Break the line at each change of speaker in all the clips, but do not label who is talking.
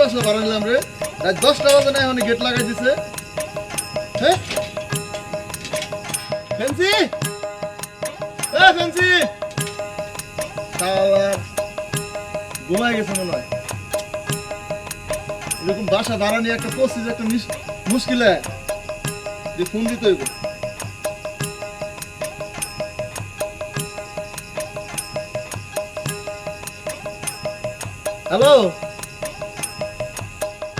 বাসা বাড়াইলাম রে। রাত দশটা বাজে না এখন গেট লাগাই দিছে। হ্যাঁ? শালা গেছে মনে হয়। এরকম বাসা ভাড়া নিয়ে একটা পড়ছিস একটা মুশকিল যে ফোন দিতে হইব। হ্যালো?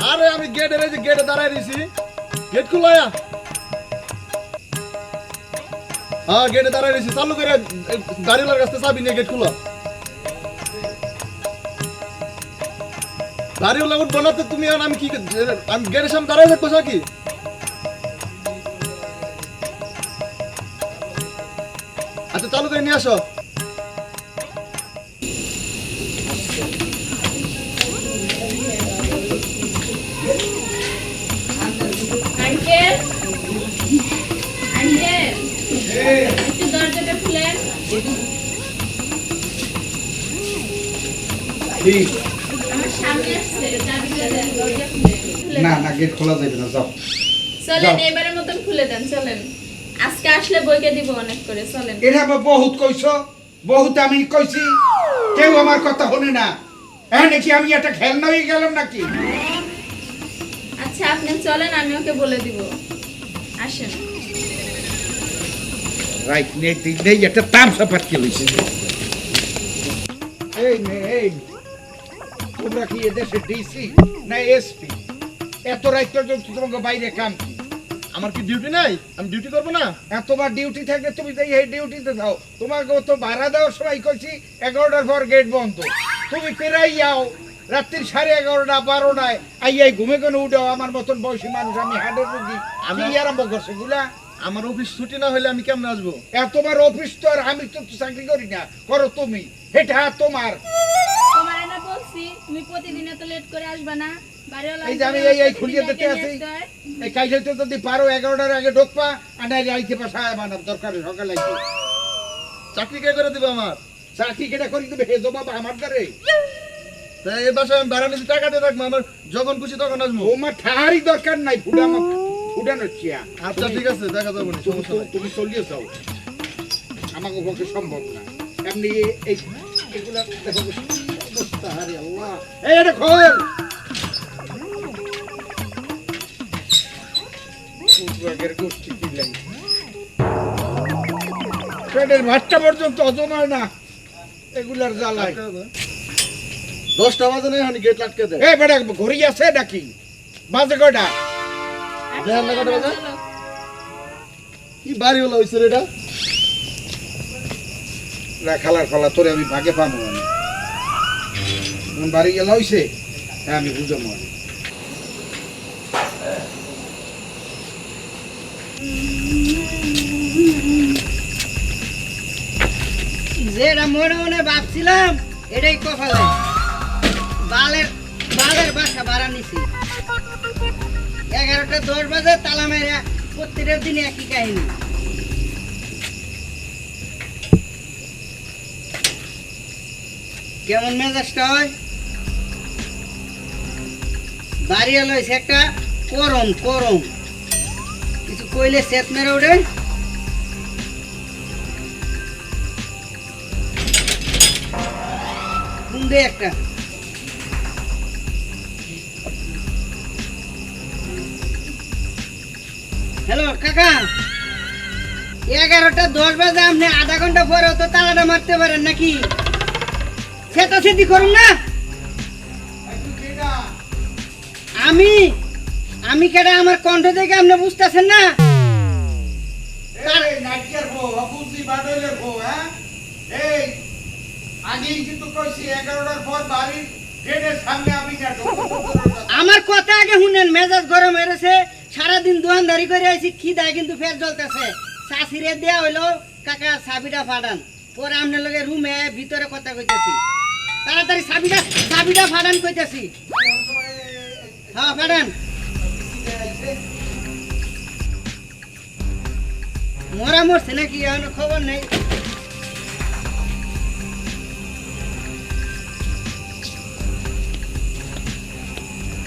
আরে, আমি গেটে রয়েছি গেটে দাঁড়ায় দিছি গেট খুলায়া হ্যাঁ গেটে দাঁড়ায় দিছি চালু করে দাঁড়িয়ে কাছে চাবি নিয়ে গেট খুলো। দাঁড়িয়ে না তো তুমি এখন আমি কি আমি গেটের সামনে দাঁড়ায় থাকব কি? আচ্ছা চালু করে নিয়ে আসো।
না না গেট খোলা যাবে না যাও।
চলেন। এবারের মতন খুলে দেন চলেন। আজকে আসলে বইকে দিব অনেক করে চলেন।
এটা আবার বহুত কইছ বহুত আমি কইছি কেউ আমার কথা শুনে না। হ্যাঁ নাকি আমি একটা খেলনা হয়ে গেলাম নাকি?
আচ্ছা আপনি চলেন আমি ওকে বলে দিব। আসেন।
রাইট নেই নেই একটা তামসা পাটকে লইছে। এই নে এই। তোমরা কি এদেশে ডিসি না এসপি এত রাত পর্যন্ত তোমাকে বাইরে কাম কি?
আমার কি ডিউটি নাই? আমি ডিউটি করব না?
এতবার ডিউটি থাকলে তুমি তো এই ডিউটিতে যাও তোমাকে তো ভাড়া দেওয়ার সময় কইছি এগারোটার পর গেট বন্ধ। তুমি পেরাই যাও রাত্রির সাড়ে এগারোটা বারোটায় আইয়াই ঘুমে কেন উঠাও আমার মতন বয়সী মানুষ আমি হার্টের রুগী। আমি আরম্ভ করছে গুলা
আমার অফিস ছুটি না হলে আমি কেমন আসব?
এতবার অফিস তো আর আমি তো চাকরি করি না। করো তুমি এটা তোমার
তোমার। বলছি তুমি প্রতিদিন এত লেট করে আসবে না।
এই যে আমি এই এই খুলিয়ে দিতে আছি এই কাজে তো যদি পারো এগারোটার আগে ঢোকপা আর নাই আইতে পাশা বানাব দরকার সকালে আইতে।
চাকরি কে করে দিবে আমার?
চাকরি কেটা করি দেবে হে বাবা আমার দ্বারে।
তাই এই বাসায় আমি ভাড়া নিচ্ছি টাকা দিয়ে রাখব আমার যখন খুশি তখন আসব।
ঠাহারই দরকার নাই ফুটানো ফুটানো চিয়া
আচ্ছা ঠিক আছে দেখা যাব না সমস্যা নাই।
তুমি চলিয়ে যাও। আমাকে পক্ষে সম্ভব না। এমনি এই এগুলা দেখো অবস্থা আরে আল্লাহ। এই এটা খোল। উদ্বেগের গোষ্ঠী কি পেটের ভাতটা পর্যন্ত হজম হয় না। এগুলার জ্বালায়।
দশটা বাজে নাই হানি গেট আটকে দেয়
এই বেটা ঘড়ি আছে নাকি? বাজে কয়টা?
দেড় না কটা বাজে? কি বাড়ি হলো
না খালার খালা তোরে আমি ভাগে পাবো আমি যখন বাড়ি গেলা হইছে? হ্যাঁ আমি বুঝাবো আমি
যেটা মনে মনে ভাবছিলাম, এটাই বালের বালের বাসা নিছি। এগারোটা দশ বাজে তালা মেরে প্রত্যেকটা দিনে একই কাহিনী। কেমন মেজাজটা হয়? বাড়ি এলো একটা করম করম। কিছু কইলে সেত মেরে ওঠে দে একটা? হ্যালো, কাকা। এগারোটা দশ বাজে, আপনি আধা ঘণ্টা পরে তো তালাটা মারতে পারেন নাকি? সেটা সেটি করুন না। আমি? আমি কেটে আমার কণ্ঠ থেকে আপনি বুঝতেছেন না?
হ্যাঁ?
আমার কথা আগে শুনেন মেজাজ গরম হয়েছে সারাদিন দোকানদারি করে আইছি খিদায় কিন্তু ফের জ্বলতেছে। শাশিরে দেয়া হইল কাকা চাবিটা ফাটান। পরে আপনার লগে রুমে ভিতরে কথা কইতেছি। তাড়াতাড়ি চাবিটা চাবিটা ফাটান কইতেছি। হ্যাঁ মরা মরছে নাকি এখনও খবর নেই।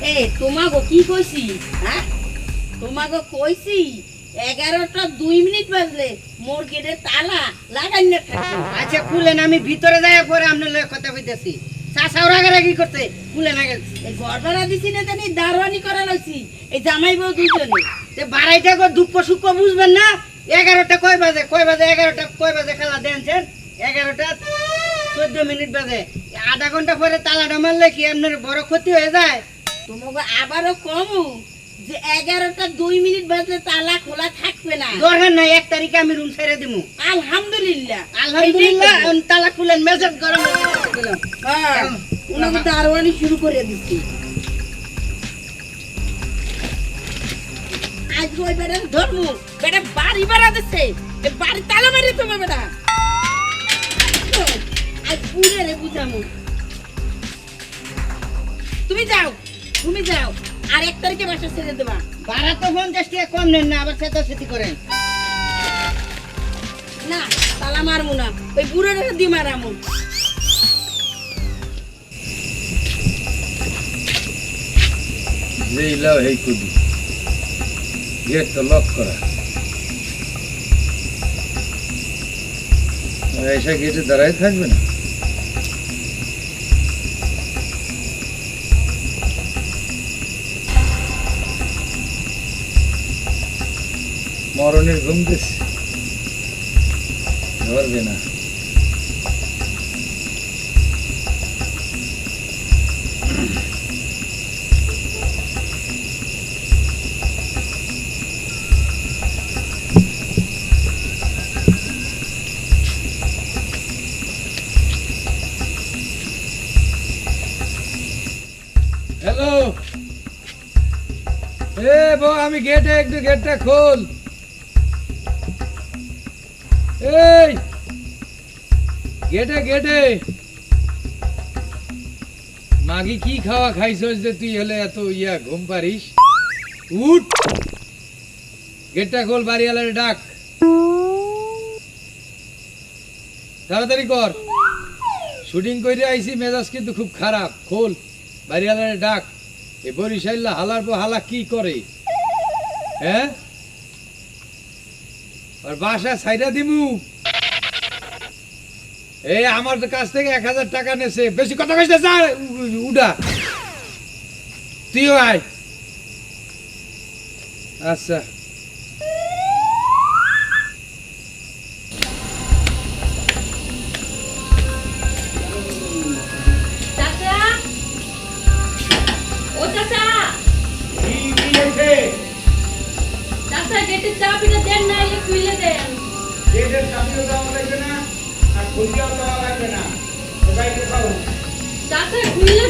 এ তোমাকে কি কইছি? হ্যাঁ? তোমাকে কইছি এগারোটা দুই মিনিট বাজলে মোর গেটের তালা লাগাই না
আচ্ছা খুলেন আমি ভিতরে যাই পরে আপনার কথা কইতেছি। চাষাও রাগারাগি করতে? খুলেন আগে
এই ঘর ভাড়া দিছি না জানি দারোয়ানি করা লইছি। এই জামাই বউ দুজনে
তে বাড়াইটা গো দুঃখ সুখ বুঝবেন না? এগারোটা কয় বাজে? কয় বাজে এগারোটা? কয় বাজে খেলা দেনছেন? এগারোটা চোদ্দ মিনিট বাজে। আধা ঘণ্টা পরে তালাটা মারলে কি আপনার বড় ক্ষতি হয়ে যায়?
তোমাকে আবারও কমু যে এগারোটা দুই মিনিট বাজলে তালা খোলা থাকবে না।
দরকার নাই এক তারিখে আমি রুম ছেড়ে দিব
আলহামদুলিল্লাহ।
আলহামদুলিল্লাহ তালা খুলেন মেসেজ গরম দিলাম
হ্যাঁ ওনাকে দারোয়ানি শুরু করে দিচ্ছি। আজ ওই বেটা ধর্ম বেটা বাড়ি বেড়া দিচ্ছে বাড়ি তালা মারি তোমার বেটা আজ বুঝে রে বুঝামু। তুমি যাও তুমি যাও। আর এক তারিখে বাসা ছেড়ে দেবা।
বারা তো পঞ্চাশ টাকা কম নেন না আবার চেতাচেতি করেন।
না তালা মারমু না। ওই বুড়ো রেখে দিয়ে মারামু
যেই লাও হেই কুদি। গেট তো লক করা। এসে গেটে দাঁড়াই থাকবে না। মরণের ঘুম দিচ্ছে। ধরবে না। বউ আমি গেটে, একটু গেটটা খোল। এই, গেটে গেটে। মাগি, কি খাওয়া খাইছস যে তুই হলে এত ইয়া, ঘুম পারিস উঠ। গেটটা খোল, বাড়িওয়ালারে ডাক। তাড়াতাড়ি কর। শুটিং করে আইছি, মেজাজ কিন্তু খুব খারাপ। খোল, বাড়িওয়ালারে ডাক। এই বরিশাল্লা হালার পর হালা কি করে? হ্যাঁ আর বাসা সাইডা দিমু। এই আমার কাছ থেকে এক হাজার টাকা নেছে। বেশি কথা উ- উডা। তুইও আয়। আচ্ছা।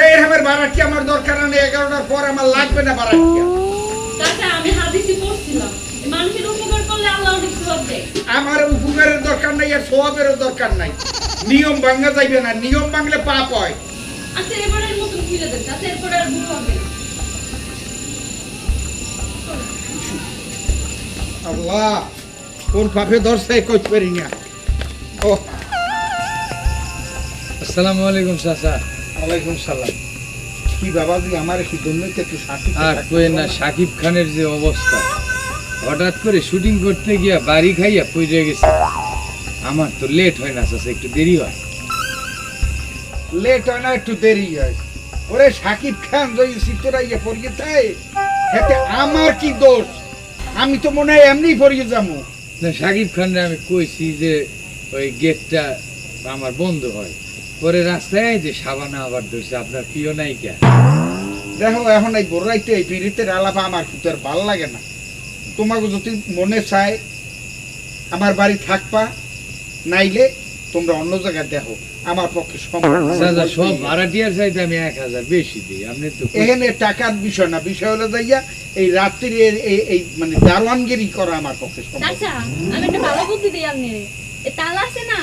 এরকমের বারাটি আমার দরকার? নেই এগারোটার পর আমার লাগবে না বারাটিয়া
চাচা আমি হাদিসি পড়ছিলাম। মানুষের উপকার করলে আল্লাহ অনেক সব দেয়।
আমার উপকারের দরকার নাই আর সোয়াবেরও দরকার নাই। নিয়ম ভাঙা যাইবে না নিয়ম ভাঙলে পাপ হয়।
আচ্ছা এবারের মতন খুলে দেন চাচা এরপরে আর ভুল হবে।
আল্লাহ কোন পাপে ধরছে কইতে পারি না। ও
আসসালামু আলাইকুম চাচা।
ওয়ালাইকুম সালাম। কি বাবাজি আমার কি দুর্নীতি একটু শান্তি
আর না সাকিব খানের যে অবস্থা হঠাৎ করে শুটিং করতে গিয়া বাড়ি খাইয়া পইরে গেছে। আমার তো লেট হয় না চাচা একটু দেরি হয়।
লেট হয় না একটু দেরি হয়। ওরে সাকিব খান যদি চিত্তরাইয়া পড়িয়ে থাকে এতে আমার কি দোষ? আমি তো মনে হয় এমনি পড়িয়ে যাব।
না সাকিব খানরে আমি কইছি যে ওই গেটটা আমার বন্ধ হয়। পরে রাস্তায় যে সাবানা আবার ধরছে আপনার প্রিয় নায়িকা।
দেখো এখন এই গোড়াইতে এই পিড়িতের আলাপ আমার কিন্তু আর ভালো লাগে না। তোমাকে যদি মনে চায় আমার বাড়ি থাকবা নাইলে তোমরা অন্য জায়গায় দেখো। আমার পক্ষে সম্ভব না।
চাচা সব ভাড়াটিয়ার চাইতে আমি এক হাজার বেশি দিই। আপনি তো
এখানে টাকার বিষয় না। বিষয় হলো যাইয়া এই রাত্রির এই- মানে দারোয়ানগিরি করা আমার পক্ষে সম্ভব না।
আমি একটা ভালো বুদ্ধি দিই আপনি তালা আছে না?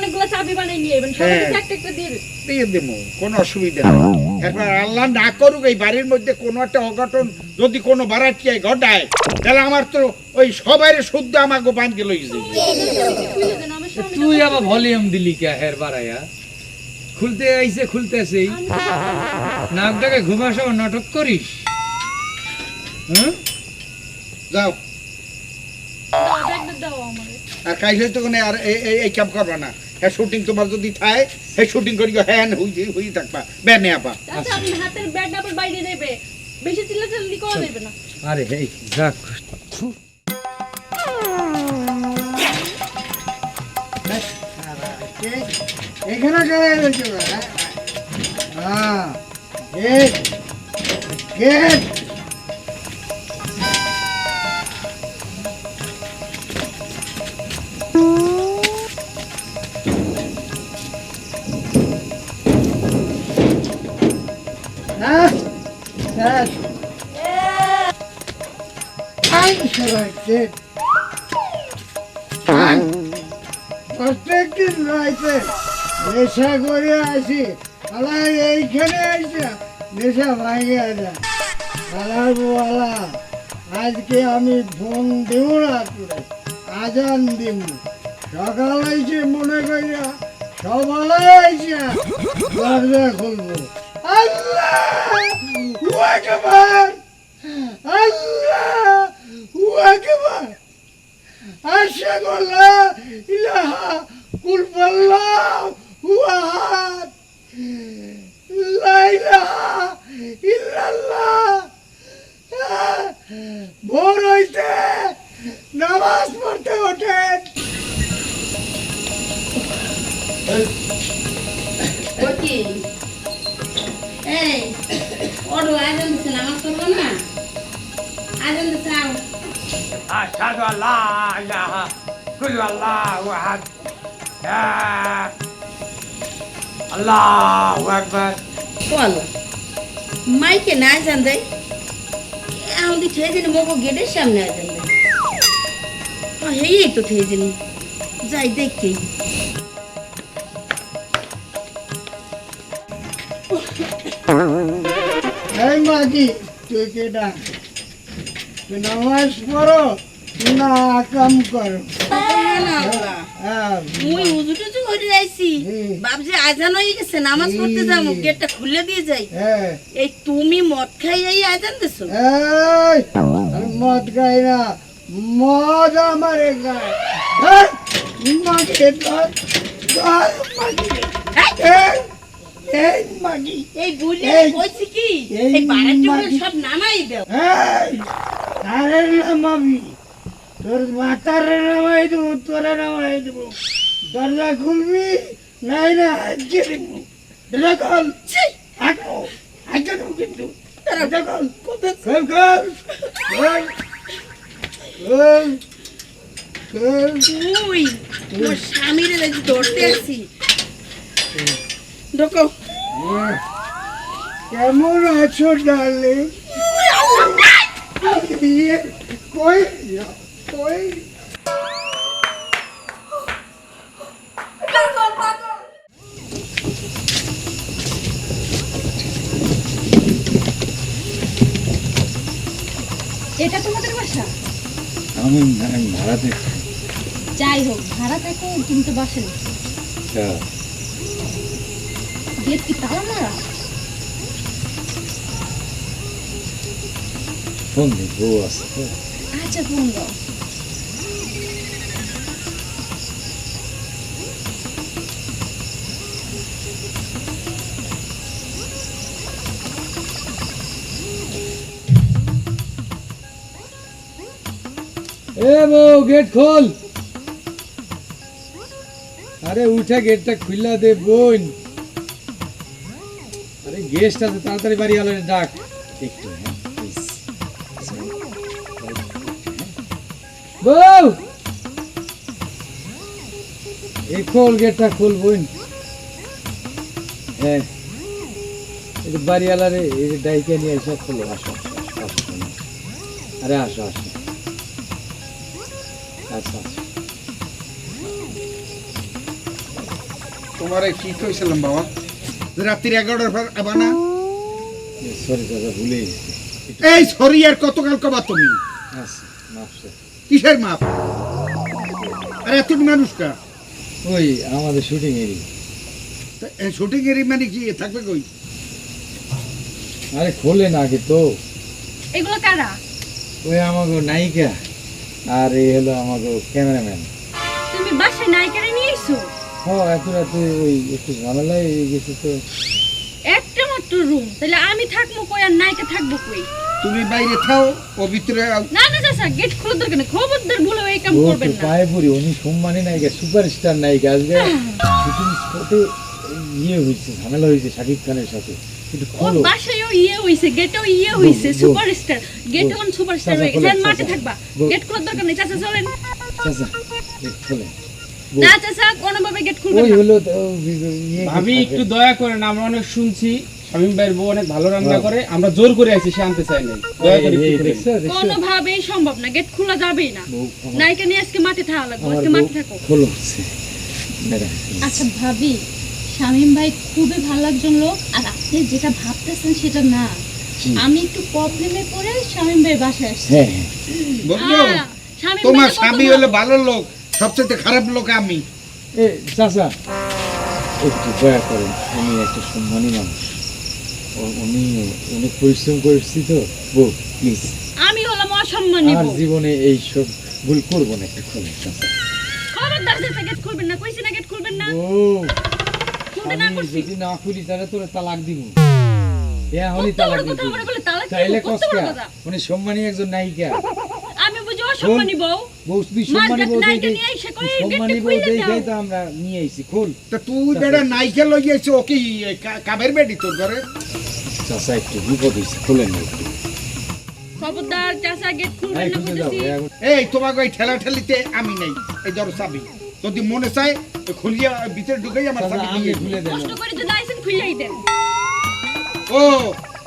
অনেকগুলো চাবি বানিয়ে নিয়ে যাবেন সবাই
হ্যাঁ।
একটা একটা দিয়ে দিন।
দিয়ে দেবো কোনো অসুবিধা নেই। একবার আল্লাহ না করুক এই বাড়ির মধ্যে কোনো একটা অঘটন যদি কোনো বাড়াটিয়ায় ঘটায় তাহলে আমার তো ওই সবাই শুদ্ধ আমাকে বান্ধে লই যাবে
তুই আবার ভলিউম দিলি কে হের বাড়াইয়া? খুলতে আইছে খুলতেছেই নাকটাকে ঘুমার সময় নাটক করিস। হুম?
যাও। আর কাইলে তো কোনো আর এই কাম করবা না। হ্যাঁ শুটিং তোমার যদি থাকে হ্যাঁ শুটিং করি হ্যাঁ হুই হুই থাকবা। বেনে আপা।
চাচা আপনি হাতের ব্যাগটা আবার বাইরে দেবে। বেশি চিল্লা চিল্লি করা দেবে না।
আরে যাক থু।
এখানে কেন এসেছ হ্যাঁ গেট গেট। প্রত্যেকদিন রয়েছে নেশা করে আসি। আলার এইখানে আসে নেশা ভাঙে আসে আলার বলা আজকে আমি ফোন দেব না তোরে, আজান দিব। সকাল হয়েছে মনে করিয়া সবাই আইসা দরজা খুলবো। আল্লাহ! আল্লাহ! أشهد أن لا إله قل فالله هو أحد لا إله
أشهد أن لا إله إلا الله أحد يا الله أكبر
বলো মাইকে না আয়োজন দেয় আমাদের ঠেয়ে দিন মগো গেটের সামনে আয়োজন দেয় হ্যাঁ এই তো ঠেয়ে দিন যাই দেখি
এই মাগি তুই কেটা তুই নামাজ পড়ো না কাম করো। হ্যাঁ।
মুই উজু টুজু করে যাইছি। বাবজি আজান হয়ে গেছে নামাজ পড়তে যাব গেটটা খুলে দিয়ে যাই।
হ্যাঁ।
এই তুমি মদ খাই এই আজান দিছো?
মদ খাই না। মদ আমার হ্যাঁ, এই, এই,
কইছি কি?
এই
এই সব নামাই দাও।
তারে নামাবি। তোর মাতার নামাই দেবো তোরা নামাই দেবো। দরজা খুলবি? নাই না আজকে দেবো দরজা খোল। আঁকো আজকে দেবো কিন্তু। দরজা খোল। খোল খোল। খোল খোল খোল।
তুই তোর স্বামীর ধরতে আসি। ঢোকো
কেমন আছো ডার্লিং ইয়ে, কই কই?
এটা তোমাদের বাসা?
আমি আমি ভাড়াতে
যাই হোক ভাড়া থেকে কিন্তু বাসে না। গেট কি তালা মারা?
ফোন বউ আছে তো।
আচ্ছা ফোন
এ বউ গেট খোল। আরে উঠে গেটটা খুললা দে বোন। আরে গেস্ট আছে তাড়াতাড়ি বাড়ি গেল ডাক। একটু হ্যাঁ, বউ! এই খোল গেটটা খুলবই হ্যাঁ। এই যে বাড়িওয়ালারে এই ডাইকে নিয়ে এসে খোলো আসো, আসো। আরে আসো আসো। আচ্ছা।
তোমার কি কইছিলাম বাবা? যে রাত্রির এগারোটার পর আবার না?
সরি দাদা ভুলে
এই সরি আর কতকাল কবা তুমি?
আচ্ছা।
কিসের মাপ? আর এত মানুষ কা?
ওই আমাদের শুটিং এরই।
শুটিং এর মানে কি থাকবে কই?
আরে খোলেন আগে তো।
এগুলো কারা?
ওই আমাকে নায়িকা। আর এই হলো আমাকে ক্যামেরাম্যান।
তুমি বাসায় নায়িকারে নিয়ে এসো।
ও এত রাতে ওই একটু ঝামেলায় হয়ে গেছে তো।
একটা মাত্র রুম তাহলে আমি থাকব কই আর নায়িকা থাকব কই?
তুমি বাইরে থাও ও ভিতরে আও।
না না চাচা গেট খোলা দরকার নেই। খবরদার ভুলে এই কাম করবেন না।
পায়ে পড়ি উনি সম্মানী নায়িকা সুপারস্টার নায়িকা। আজকে শুটিং স্পটে ইয়ে হয়েছে ঝামেলা হয়েছে শাকিব খানের সাথে। একটু
বাসায়ও ইয়ে হইছে গেটেও ইয়ে হইছে
বউ, বউ।
সুপারস্টার। গেট অন সুপারস্টার হয়ে গেছে। মাঠে থাকবা। গেট খোলার দরকার নেই। চাচা চলেন।
চাচা এই
না চাচা কোনোভাবে গেট খুলবেন
ওই হলো ইয়ে
ভাবি একটু দয়া করেন আমরা অনেক শুনছি। শামীম ভাইয়ের বউ অনেক ভালো রান্না করে। আমরা জোর করে আছি সে আনতে চাই নাই। দয়া করে?
কোনোভাবেই সম্ভব না। গেট খোলা যাবেই না। নিয়ে আজকে মাঠে থাকা লাগবে। আজকে মাঠে থাকো।
খোলো
আচ্ছা ভাবি শামীম ভাই খুবই ভালো একজন লোক আর আপনি যেটা ভাবতেছেন সেটা না। আমি একটু প্রবলেমে পড়ে শামীম ভাই বাসায় আসছি।
হ্যাঁ হ্যাঁ।
তোমার স্বামী। হলো ভালো লোক সবচেয়ে খারাপ লোক আমি।
এ চাচা একটু দয়া করেন উনি একটা সম্মানী মানুষ। ও- উনি অনেক পরিশ্রম করেছি তো। বউ প্লিজ
আমি হলাম অসম্মানী
আর জীবনে এই সব ভুল করব না একটু চাচা।
খবরদার গেট খুলবেন না কইছি না গেট খুলবেন না।
বউ
খুলতে না
আমি
করছি
যদি না খুলি তাহলে তোর তালাক দিব। হ্যাঁ তালাক তাইলে সম্মানী একজন নায়িকা।
আমি বুঝি অসম্মানী বউ
বউ। তুই সম্মানী বউ
নায়িকা
দেখে
নিয়ে আইসা কই,
তুই
গেটটা
সম্মানী বউ
খুইলে
তো আমরা নিয়ে আইছি খোল।
তা তুই কাবের বেডি তোর ঘরে?
চাচা একটু বিপদ হয়েছে খোলেন না
খবরদার চাচা গেট খুলবেন
এই
না
তোমাকে ওই ঠেলা ঠেলিতে আমি নাই এই ধরো চাবি যদি মনে চায় খুলিয়া ভিতরে ঢুকাই আমার
আমি খুলে দেন
কষ্ট করে যদি খুইলাই দেন।
ও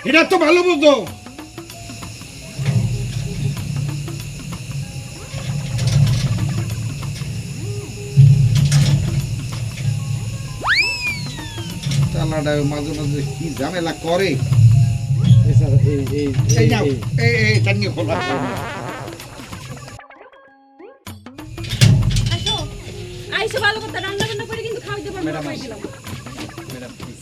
এটা তো ভালো বুঝো। মাঝে মাঝে কি ঝামেলা করে?
এই চাচা, এই এই
এই
এই
নাও
এই।
এই এই
কথা রান্না বান্না করে কিন্তু খাওয়াইতে পারব না কই দিলাম?
ম্যাডাম প্লিজ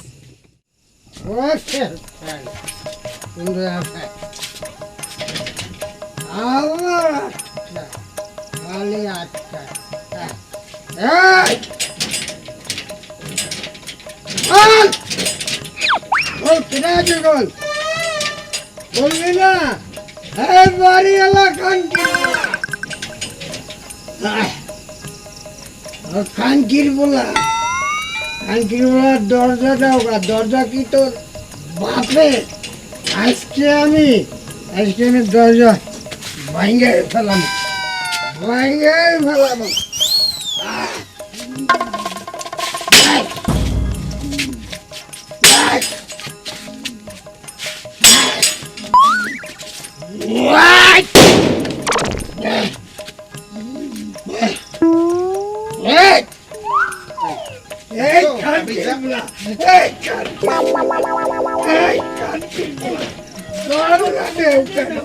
বলবি না? এই বাড়ি এলাকান কানকির বলা। খানকির বলা দরজা দাও দরজা কি তো বাপে আজকে আমি আজকে আমি দরজা ভাঙ্গে ফেলাম। ভাঙ্গে ফেলাম। দরজা দেও কেন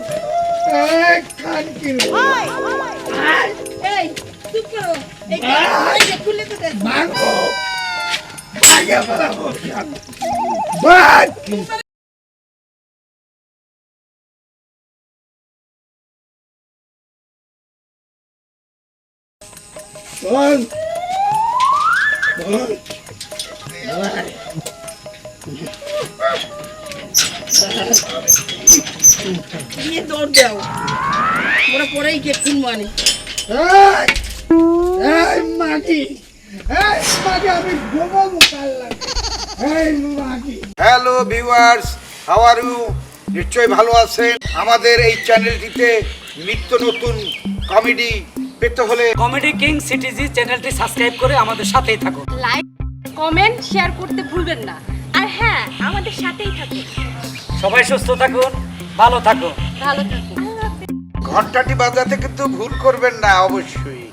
এই
দিয়ে দৌড় দাও। ওরা পরেই গেট খুলবো আনি
এই এই মাগি এই মাগি আমি ঘুমাবো কাল লাগে এই মাগি hello viewers how are you নিশ্চয়ই ভালো আছেন। আমাদের এই চ্যানেলটিতে নিত্য নতুন কমেডি পেতে হলে
কমেডি কিং সিটিজি চ্যানেলটি সাবস্ক্রাইব করে আমাদের সাথেই থাকুন।
লাইক কমেন্ট শেয়ার করতে ভুলবেন না। আর হ্যাঁ আমাদের সাথেই থাকুন।
সবাই সুস্থ থাকুন ভালো থাকুন।
ভালো থাকুন।
ঘন্টাটি বাজাতে কিন্তু ভুল করবেন না অবশ্যই।